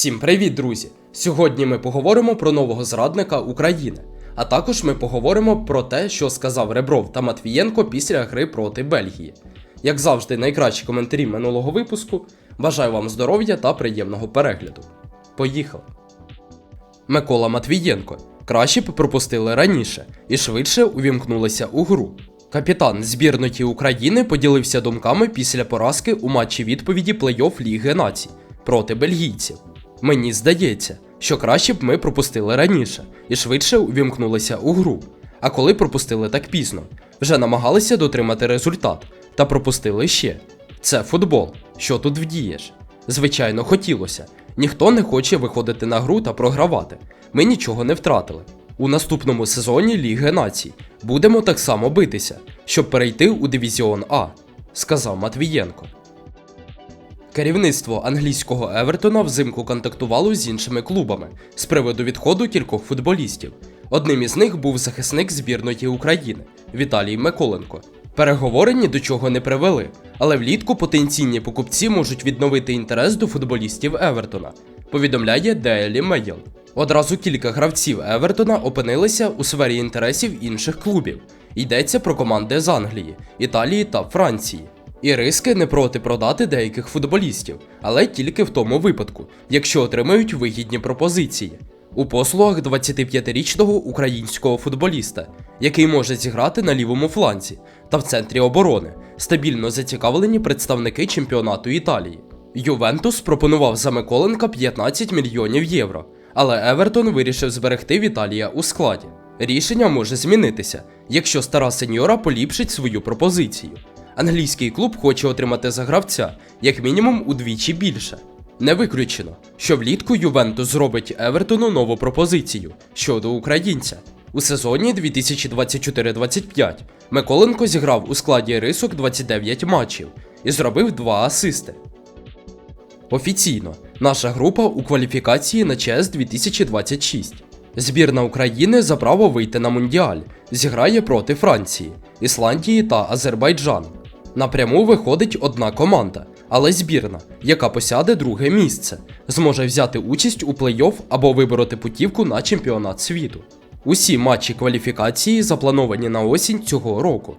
Всім привіт, друзі! Сьогодні ми поговоримо про нового зрадника України. А також ми поговоримо про те, що сказав Ребров та Матвієнко після гри проти Бельгії. Як завжди, найкращі коментарі минулого випуску. Бажаю вам здоров'я та приємного перегляду. Поїхали! Микола Матвієнко. Краще б пропустили раніше і швидше увімкнулися у гру. Капітан збірної України поділився думками після поразки у матчі відповіді плей-офф Ліги Націй проти бельгійців. Мені здається, що краще б ми пропустили раніше і швидше увімкнулися у гру. А коли пропустили так пізно, вже намагалися дотримати результат та пропустили ще. Це футбол. Що тут вдієш? Звичайно, хотілося. Ніхто не хоче виходити на гру та програвати. Ми нічого не втратили. У наступному сезоні Ліги Націй будемо так само битися, щоб перейти у дивізіон А, сказав Матвієнко. Керівництво англійського Евертона взимку контактувало з іншими клубами з приводу відходу кількох футболістів. Одним із них був захисник збірної України Віталій Миколенко. Переговори ні до чого не привели, але влітку потенційні покупці можуть відновити інтерес до футболістів Евертона, повідомляє Daily Mail. Одразу кілька гравців Евертона опинилися у сфері інтересів інших клубів. Йдеться про команди з Англії, Італії та Франції. І риски не проти продати деяких футболістів, але тільки в тому випадку, якщо отримають вигідні пропозиції. У послугах 25-річного українського футболіста, який може зіграти на лівому фланзі та в центрі оборони, стабільно зацікавлені представники чемпіонату Італії. Ювентус пропонував за Миколенка 15 мільйонів євро, але Евертон вирішив зберегти Віталія у складі. Рішення може змінитися, якщо стара сеньора поліпшить свою пропозицію. Англійський клуб хоче отримати за гравця як мінімум удвічі більше. Не виключено, що влітку Ювентус зробить Евертону нову пропозицію щодо українця. У сезоні 2024-25 Миколенко зіграв у складі рисок 29 матчів і зробив 2 асисти. Офіційно, наша група у кваліфікації на ЧС 2026. Збірна України за право вийти на Мундіаль, зіграє проти Франції, Ісландії та Азербайджану. Напряму виходить одна команда, але збірна, яка посяде друге місце, зможе взяти участь у плей-офф або вибороти путівку на чемпіонат світу. Усі матчі кваліфікації заплановані на осінь цього року.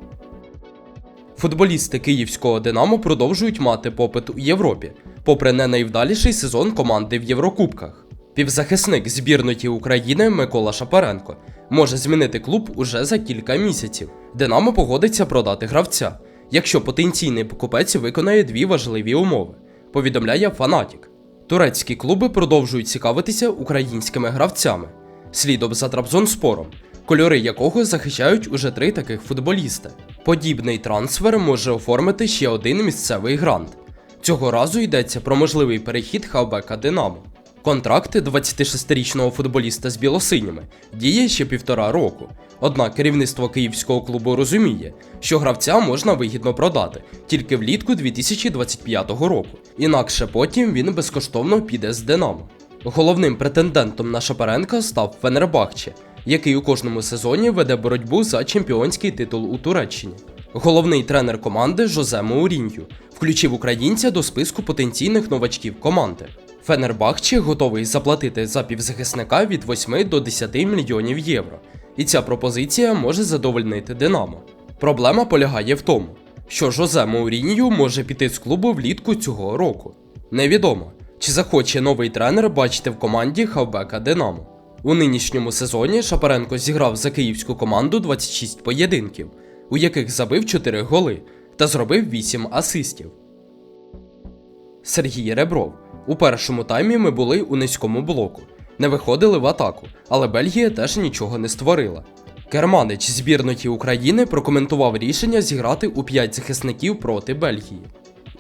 Футболісти київського Динамо продовжують мати попит у Європі, попри не найвдаліший сезон команди в Єврокубках. Півзахисник збірної України Микола Шапаренко може змінити клуб уже за кілька місяців. Динамо погодиться продати гравця, якщо потенційний покупець виконає дві важливі умови, повідомляє Фанатік. Турецькі клуби продовжують цікавитися українськими гравцями, слідом за Трабзонспором, кольори якого захищають уже три таких футболіста. Подібний трансфер може оформити ще один місцевий грант. Цього разу йдеться про можливий перехід хавбека Динамо. Контракт 26-річного футболіста з білосиніми діє ще півтора року. Однак керівництво київського клубу розуміє, що гравця можна вигідно продати тільки влітку 2025 року, інакше потім він безкоштовно піде з Динамо. Головним претендентом на Шапаренка став Фенербахче, який у кожному сезоні веде боротьбу за чемпіонський титул у Туреччині. Головний тренер команди Жозе Маурінью включив українця до списку потенційних новачків команди. Фенербахче готовий заплатити за півзахисника від 8 до 10 мільйонів євро, і ця пропозиція може задовольнити Динамо. Проблема полягає в тому, що Жозе Маурінью може піти з клубу влітку цього року. Невідомо, чи захоче новий тренер бачити в команді хавбека Динамо. У нинішньому сезоні Шапаренко зіграв за київську команду 26 поєдинків, у яких забив 4 голи та зробив 8 асистів. Сергій Ребров. У першому таймі ми були у низькому блоку, не виходили в атаку, але Бельгія теж нічого не створила. Керманич збірної України прокоментував рішення зіграти у 5 захисників проти Бельгії.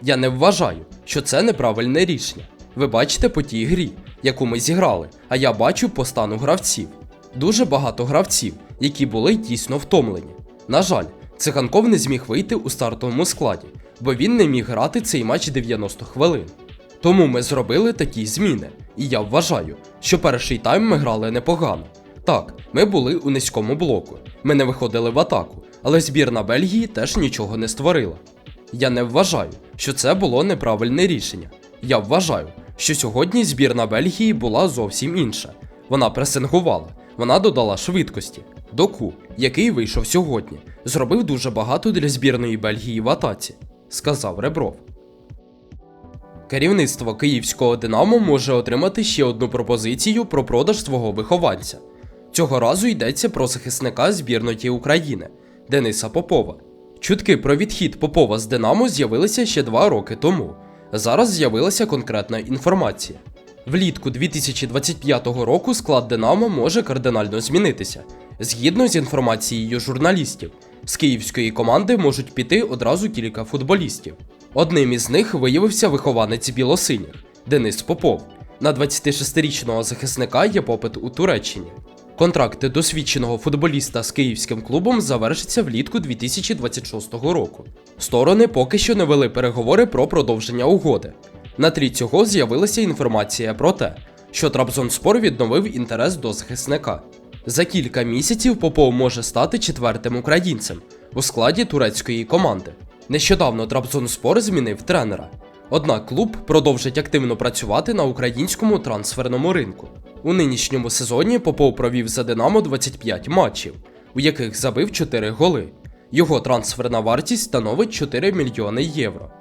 Я не вважаю, що це неправильне рішення. Ви бачите по тій грі, яку ми зіграли, а я бачу по стану гравців. Дуже багато гравців, які були дійсно втомлені. На жаль, циганков не зміг вийти у стартовому складі, бо він не міг грати цей матч 90 хвилин. Тому ми зробили такі зміни, і я вважаю, що перший тайм ми грали непогано. Так, ми були у низькому блоку, ми не виходили в атаку, але збірна Бельгії теж нічого не створила. Я не вважаю, що це було неправильне рішення. Я вважаю, що сьогодні збірна Бельгії була зовсім інша. Вона пресингувала, вона додала швидкості. Доку, який вийшов сьогодні, зробив дуже багато для збірної Бельгії в атаці, сказав Ребров. Керівництво київського Динамо може отримати ще одну пропозицію про продаж свого вихованця. Цього разу йдеться про захисника збірної України Дениса Попова. Чутки про відхід Попова з Динамо з'явилися ще два роки тому. Зараз з'явилася конкретна інформація. Влітку 2025 року склад Динамо може кардинально змінитися. Згідно з інформацією журналістів, з київської команди можуть піти одразу кілька футболістів. Одним із них виявився вихованець білосиніх Денис Попов. На 26-річного захисника є попит у Туреччині. Контракти досвідченого футболіста з київським клубом завершаться влітку 2026 року. Сторони поки що не вели переговори про продовження угоди. На тлі цього з'явилася інформація про те, що Трабзонспор відновив інтерес до захисника. За кілька місяців Попов може стати четвертим українцем у складі турецької команди. Нещодавно Трабзонспор змінив тренера. Однак клуб продовжить активно працювати на українському трансферному ринку. У нинішньому сезоні Попов провів за Динамо 25 матчів, у яких забив 4 голи. Його трансферна вартість становить 4 мільйони євро.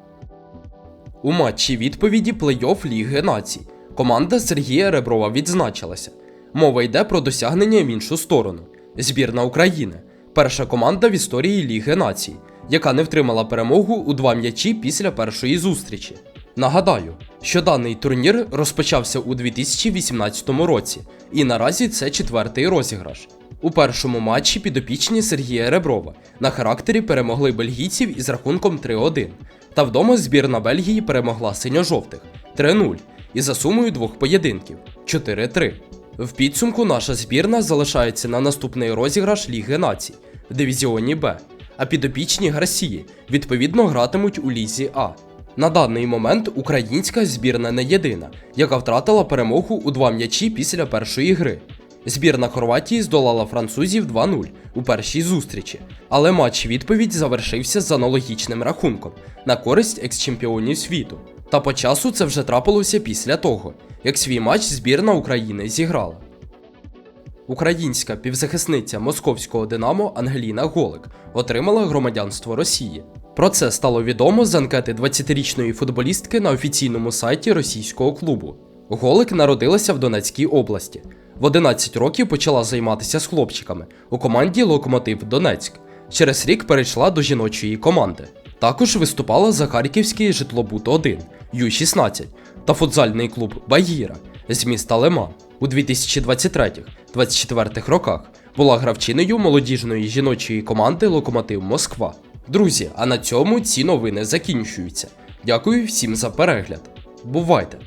У матчі відповіді плей-офф Ліги Націй команда Сергія Реброва відзначилася. Мова йде про досягнення в іншу сторону. Збірна України перша команда в історії Ліги Націй, яка не втримала перемогу у два м'ячі після першої зустрічі. Нагадаю, що даний турнір розпочався у 2018 році, і наразі це четвертий розіграш. У першому матчі підопічні Сергія Реброва на характері перемогли бельгійців із рахунком 3-1. Та вдома збірна Бельгії перемогла синьо-жовтих 3-0 і за сумою двох поєдинків 4-3. В підсумку наша збірна залишається на наступний розіграш Ліги Націй в дивізіоні Б, а підопічні Гарсії відповідно гратимуть у Лізі А. На даний момент українська збірна не єдина, яка втратила перемогу у два м'ячі після першої гри. Збірна Хорватії здолала французів 2-0 у першій зустрічі, але матч відповідь завершився з аналогічним рахунком на користь екс-чемпіонів світу. Та по часу це вже трапилося після того, як свій матч збірна України зіграла. Українська півзахисниця московського Динамо Ангеліна Голик отримала громадянство Росії. Про це стало відомо з анкети 20-річної футболістки на офіційному сайті російського клубу. Голик народилася в Донецькій області. В 11 років почала займатися з хлопчиками у команді Локомотив Донецьк. Через рік перейшла до жіночої команди. Також виступала за Харківський житлобут 1 Ю-16 та футзальний клуб Багіра з міста Леман у 2023-2024 роках. Була гравчиною молодіжної жіночої команди Локомотив Москва. Друзі, а на цьому ці новини закінчуються. Дякую всім за перегляд. Бувайте!